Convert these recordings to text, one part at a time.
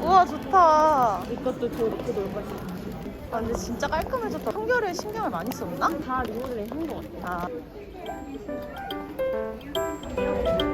우와 좋다. 이것도 저 이렇게 놀고 아 근데 진짜 깔끔해졌다. 청결에 신경을 많이 썼나? 다 리모델링 한것 같아. 아.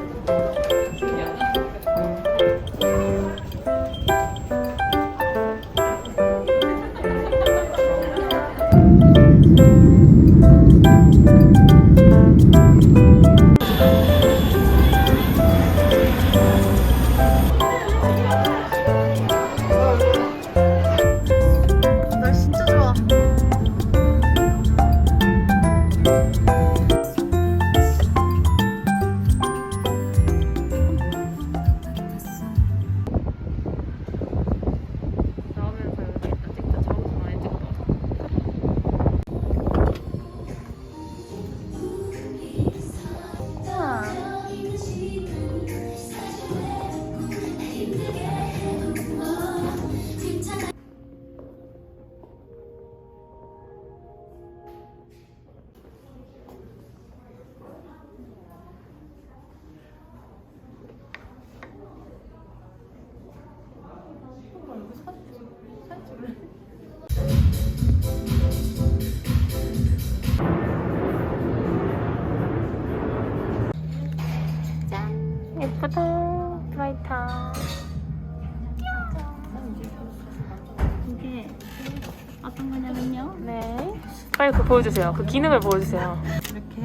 빨리 그 보여주세요. 그 기능을 보여주세요. 이렇게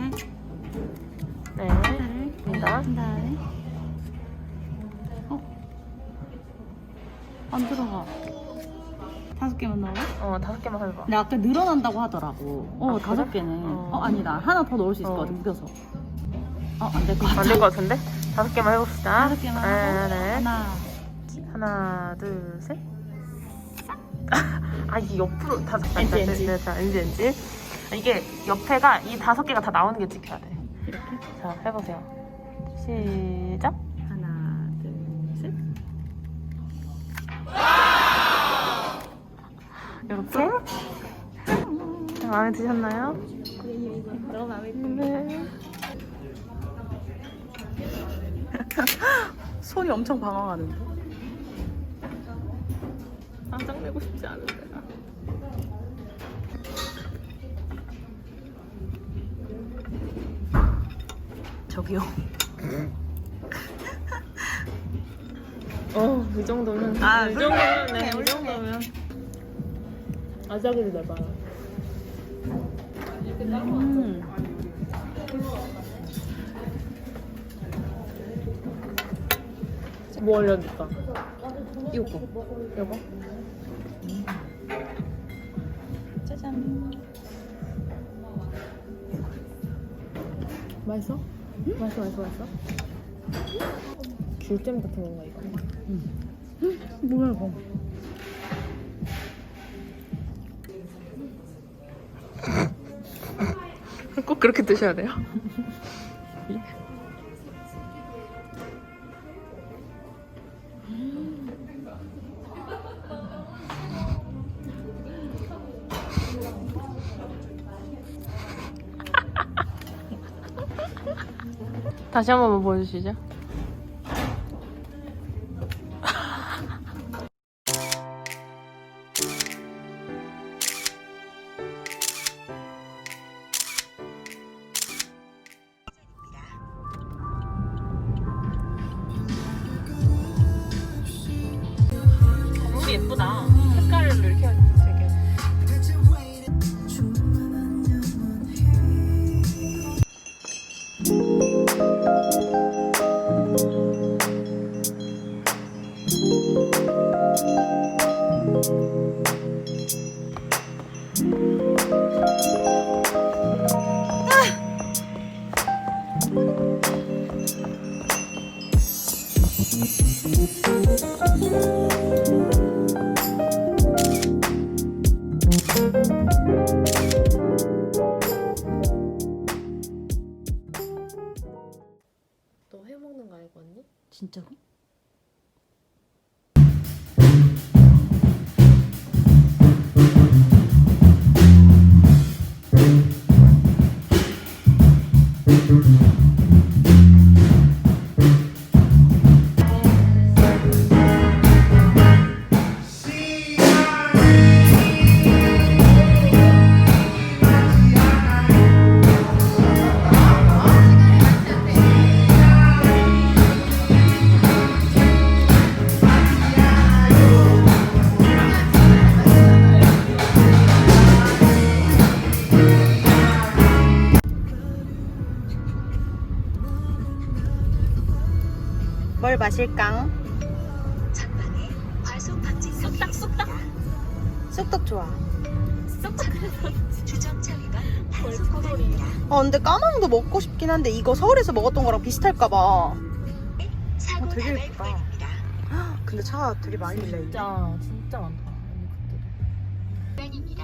네. 입니다. 한 다음에 어? 안 들어가. 다섯 개만 넣어? 어, 다섯 개만 해봐. 근데 아까 늘어난다고 하더라고. 어, 아, 다섯 그래? 개네. 어. 어. 아니다. 하나 더 넣을 수 있을 어. 것 같아, 묶여서. 어, 안 될 것 같아. 안 될 것 같은데? 다섯 개만 해봅시다. 다섯 개만 네, 하고. 네. 하나. 하나, 둘, 셋. 아, 이게 옆으로 다섯 개. 엔지, 네, 엔지. 네, 자, 엔지, 엔지. 이게 옆에가 이 다섯 개가 다 나오는 게 찍혀야 돼. 이렇게. 자, 해보세요. 시작. 하나, 둘, 셋. 이렇게. 자, 마음에 드셨나요? 너무 마음에 네. 손이 엄청 방황하는데. 짱 내고 싶지 않은데. 저기요. 어, 이 정도면. 아, 이 정도면, 네, 이. 정도면. 아작을 내봐. 음. 뭐 올려줄까? 이거 거. 이거? 맛있어? 맛있어, 맛있어, 맛있어? 귤잼 같은 건가, 이거? 뭐야, 이거. 꼭 그렇게 드셔야 돼요? 다시 한 번만 보여주시죠. 마실까? 방지턱이 쑥닥 쑥떡 좋아. 아 근데 까망도 먹고 싶긴 한데 이거 서울에서 먹었던 거랑 비슷할까봐. 사고 어, 되게 예쁘다. 구간입니다. 근데 차가 되게 많이 밀려 있네. 진짜 진짜 많다. 구간입니다.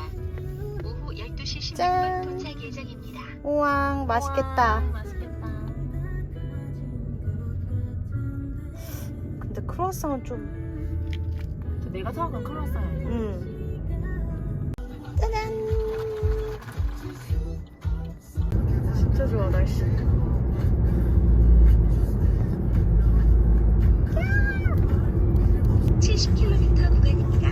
오후 12시 짠. 16분 도착 예정입니다. 우왕 맛있겠다. 맛있겠다. 근데 크로아상은 좀. 저 내가 생각한 크로아상이 아니야. 음. 짜잔. 진짜 좋아 날씨. 70km 구간입니다.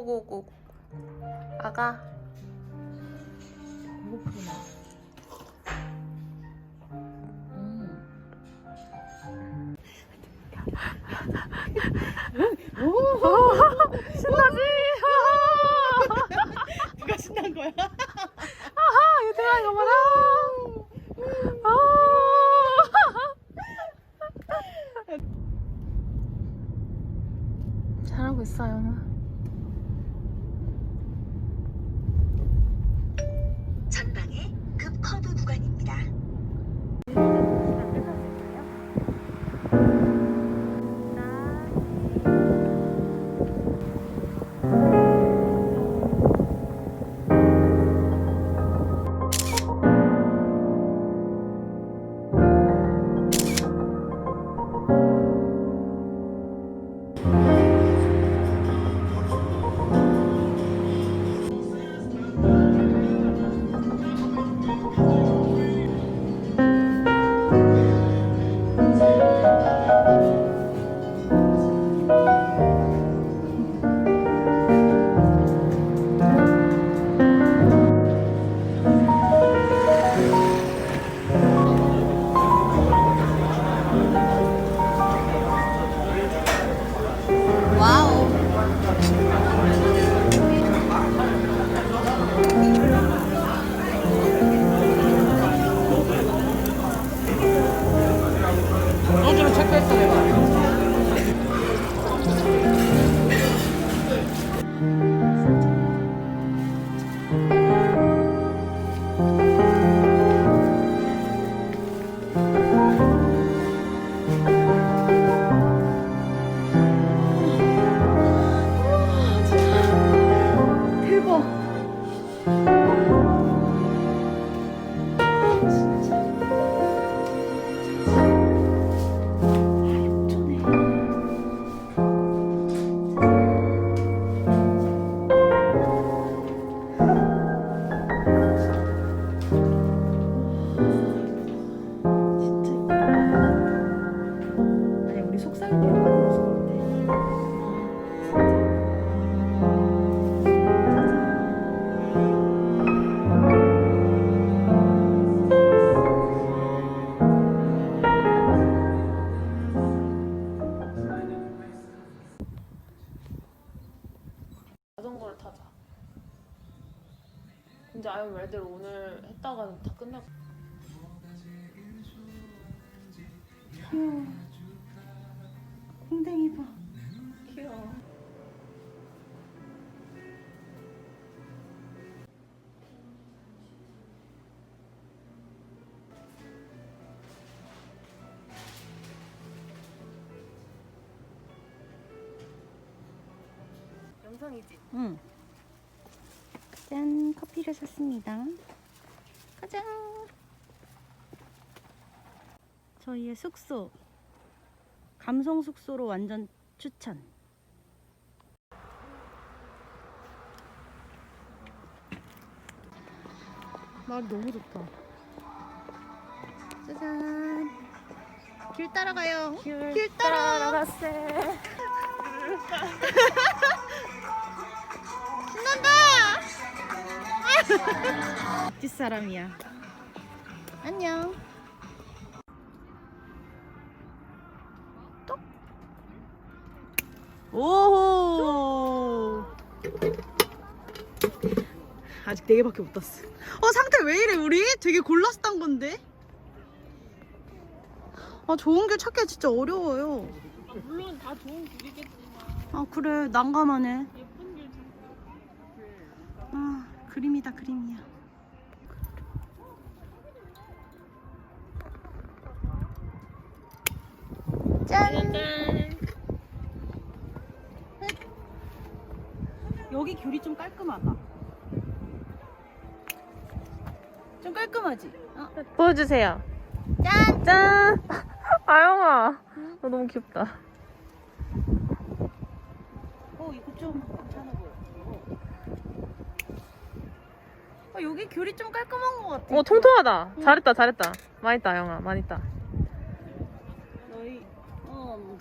오고고고. 아가. 배고프구나. 신나지? 누가 신난 거야? 아하, 얘들아, 이거 봐라. 근데 아유 말대로 오늘 했다가 다 끝나고. 콩댕이 봐. 귀여워. 영상이지? 응. 짠, 커피를 샀습니다. 가자. 저희의 숙소. 감성 숙소로 완전 추천. 날 너무 좋다. 짜잔. 길 따라가요. 길, 따라. 따라가세. 뒷사람이야. 안녕. 똑. 오호. 아직 네 개밖에 못 땄어. 어 상태 왜 이래 우리? 되게 골라서 딴 건데. 아 좋은 길 찾기 진짜 어려워요. 물론 다 좋은 길이겠지만 아 그래 난감하네. 그림이다 그림이야. 짠. 여기 귤이 좀 깔끔하다. 좀 깔끔하지? 어. 보여주세요. 짠. 짠. 아영아, 너 너무 귀엽다. 어 이거 좀 괜찮아 보여. 어, 여기 귤이 좀 깔끔한 것 같아. 어 통통하다. 잘했다, 잘했다. 많이 있다, 아영아, 많이 있다. 너희 어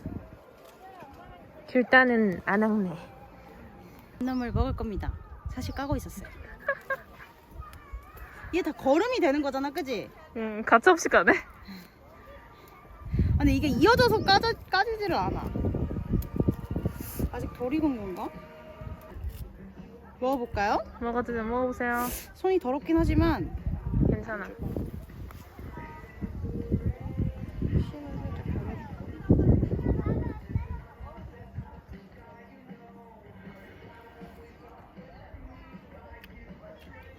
귤따는 안 학네. 콩나물 먹을 겁니다. 사실 까고 있었어요. 이게 다 걸음이 되는 거잖아, 그지? 음, 가차 없이 가네. 아니 이게 이어져서 까져, 까지지를 않아. 아직 덜 익은 건가? 먹어볼까요? 먹어드세요, 먹어보세요. 손이 더럽긴 하지만 괜찮아.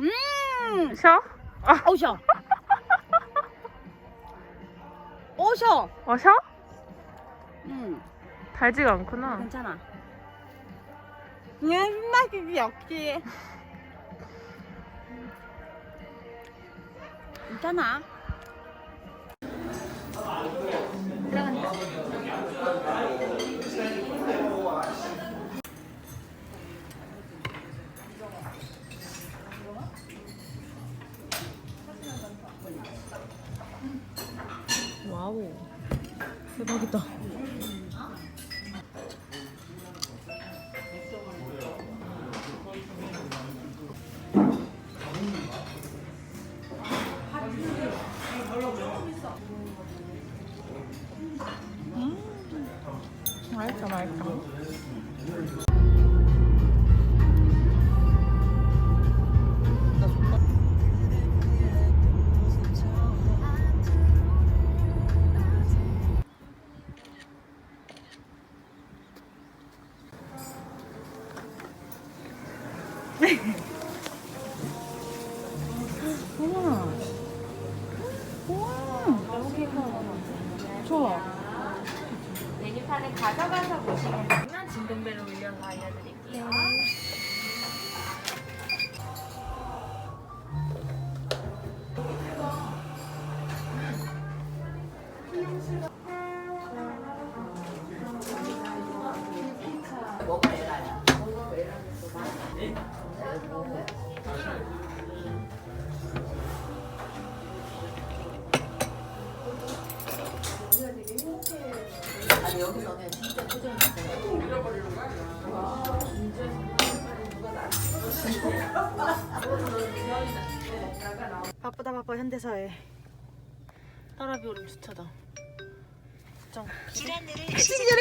음! 쉬어? 오셔! 오셔! 어, 쉬어? 음, 달지가 않구나. 괜찮아. 옛날이 역시. 괜찮아. 와우. 대박이다. 바쁘다 바빠 현대사에 따라비 오름 주차다. 진짜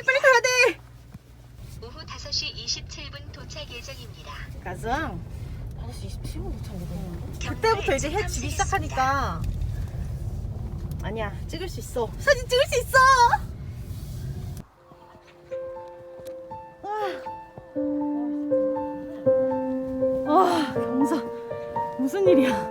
빨리 가야 돼! 오후 5시 27분 도착 예정입니다. 가정. 5시 27분 도착이거든. 그때부터 이제 해 지기 시작하니까. 아니야 찍을 수 있어. 사진 찍을 수 있어. 아, 와 경사 무슨 일이야?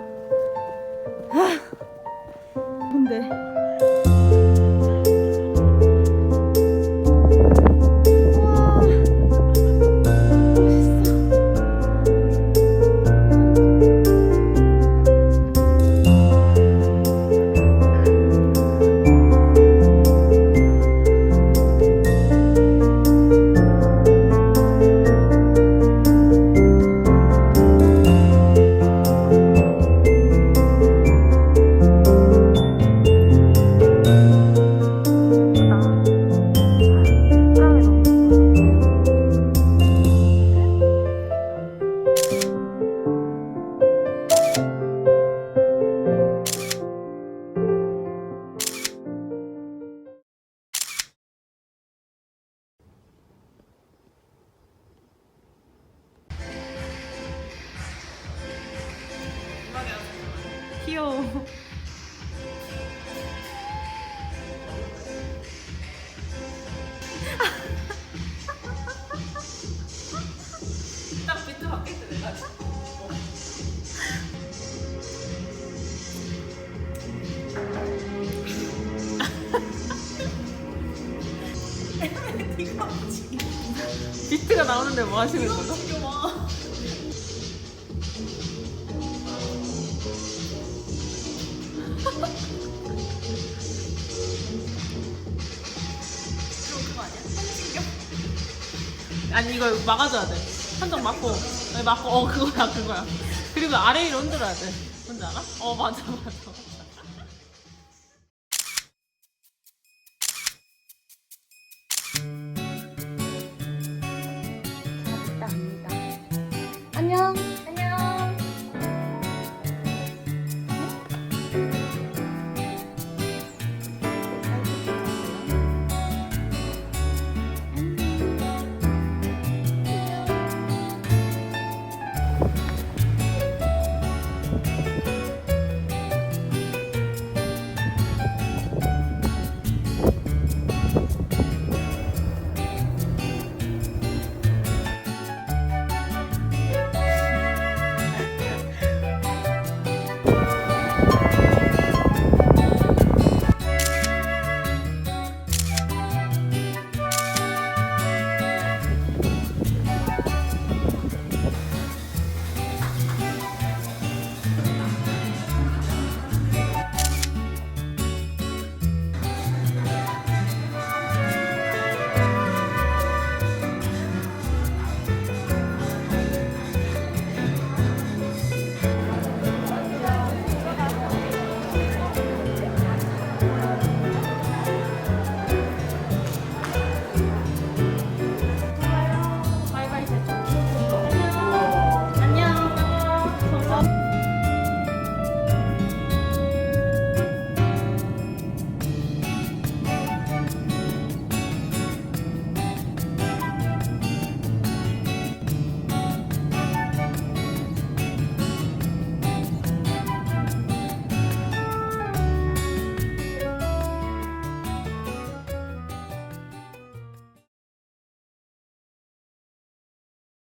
뭐 하시는 거죠? 아니 이거 막아줘야 돼. 한정 막고, 아니, 막고, 어 그거야 그거야. 그리고 아래 위로 흔들어야 돼. 뭔지 알아? 어 맞아 맞아.